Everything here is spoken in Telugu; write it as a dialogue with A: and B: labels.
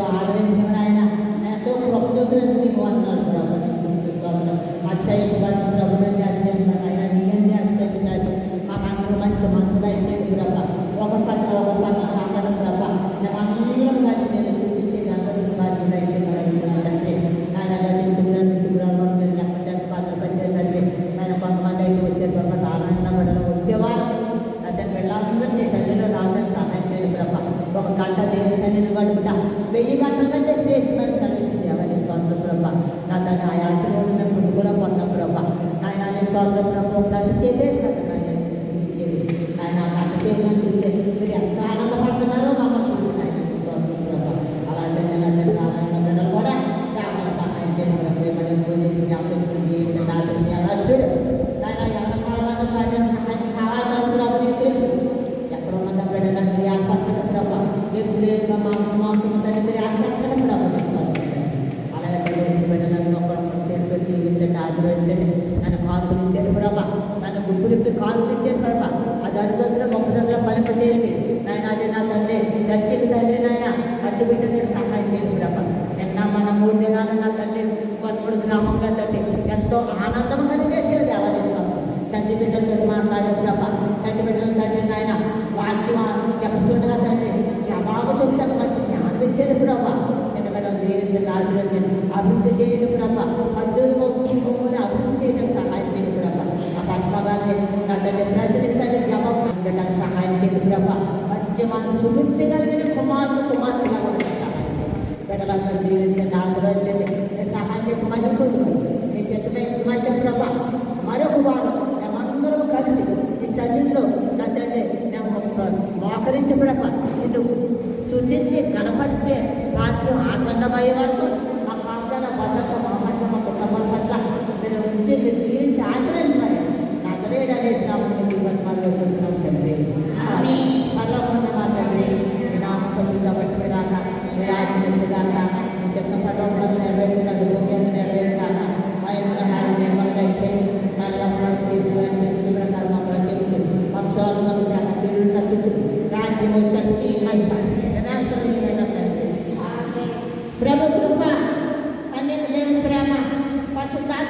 A: ఎంతో ఆదరించిన ఆయన ఎంతో కృప చూపినందుకు నీకు వందనాలు ప్రభు. స్తోత్రం అక్షయించబడిన ప్రభుత్వం అక్షయించాలి ఆయన నీ అందే మాకు అందరూ మంచి మనసు దయచేయండి ప్రభ. ఒకరి పట్ల ఒకరి పట్ల కాకుండా ప్రభ. మేమందరం కలిసి నేను స్థితించి గణపతికి బాధ్యత దయచేయమని తండ్రి. ఆయన గతించుకున్నాను మిత్రులు మీరు లెక్క భద్రపరిచే ఆయన కొంతమంది అయితే వచ్చే ప్రభ. ఆనందపడడం వచ్చేవారు. అతను వెళ్ళాలందరినీ సన్నిధిలో రావడానికి సహాయం చేయండి ప్రభ. ఒక గంట దేవుని సన్నిధి గడుపుట వెయ్యి గంటల కంటే శ్రేష్టమైన చదివించింది ఎవరి స్తోత్ర ప్రభ. నా తన ఆ ఆశీర్వాదం మేము పుట్టుకుని పొందాం ప్రభ. ఆయన అనే స్తోత్ర ప్రభ. చేసేస్తాను ఆయన సూచించేది ఆయన ఆ గంట చేయమని చూస్తే మీరు ఎంత ఆనందపడుతున్నారో మమ్మల్ని చూసి ఆయన స్తోత్ర ప్రభ అలా తండ్రి నా తండ్రి ఆనంద బిడ్డలు కూడా రావడానికి సహాయం చేయండి ప్రభు ఏమని పూజ చేసి జ్ఞాపకం జీవించండి ఆశించి అలర్చుడు ఆయన ఎవరి కాలంలో సహాయం కావాలని ప్రభు నీకు తెలుసు ఎక్కడ ఉన్న బిడ్డల క్రియాపరచడం ప్రభ ఎప్పుడు ఎప్పుడు మాంసం మాంసం తండ్రి క్రియాపరచడం ప్రభు అలాగే తండ్రి బిడ్డలను ఒకరు చేసుకొని జీవించండి ఆశీర్వదించండి నన్ను కానుకలు ఇచ్చారు ప్రభ నన్ను గుప్పులిప్పి కానుకలు ఇచ్చారు ప్రభ ఆ అడుగుతున్న మొక్కదంలో పలింప చేయండి నాయన అదే నా తండ్రి చర్చికి తండ్రి నాయన ఖర్చు బిడ్డ నేను సహాయం చేయండి ప్రభ నిన్న మన మూడు దినాలు నా తండ్రి కొనుగోడు గ్రామంలో తండ్రి ఎంతో ఆనందం కలిగేసేది ఎవరిస్తాం తండ్రి బిడ్డలతో మాట్లాడేది ప్రభ తండ్రి బిడ్డలు తండ్రి నాయన వాక్యం చెప్తుండగా తండ్రి జవాబు చెప్తాను మంచి జ్ఞానం ఇచ్చేది ప్రభ. చిన్న బిడ్డలు దీవించండి ఆశీర్వదించండి అభివృద్ధి చేయండి ప్రభ. పద్దూరు భూములు అభివృద్ధి చేయడం సహాయం చేయండి ప్రభ. ఆ పద్మగారిని నా తండ్రి ప్రజలకు తండ్రి జవాబు బిడ్డలకు సహాయం చేయండి ప్రభ. మంచి మన సుబుద్ధి కలిగిన కుమారులు కుమార్తెలు ఉండడం సహాయం చేయండి. బిడ్డలందరూ దీవించండి ఆశీర్వదించండి మీరు సహాయం చేసి మళ్ళీ పొందుకోండి. మీ చిత్తమే మంచి ప్రభ. మరొక వారం మేమందరం కలిసి ఈ సన్నిధిలో నా తండ్రి మేము మోకరించి ప్రభ నిన్ను తుదించి గణపరిచే భాగ్యం ఆసన్నమయ్యే వరకు berapa berupa panen yang berapa pasukan.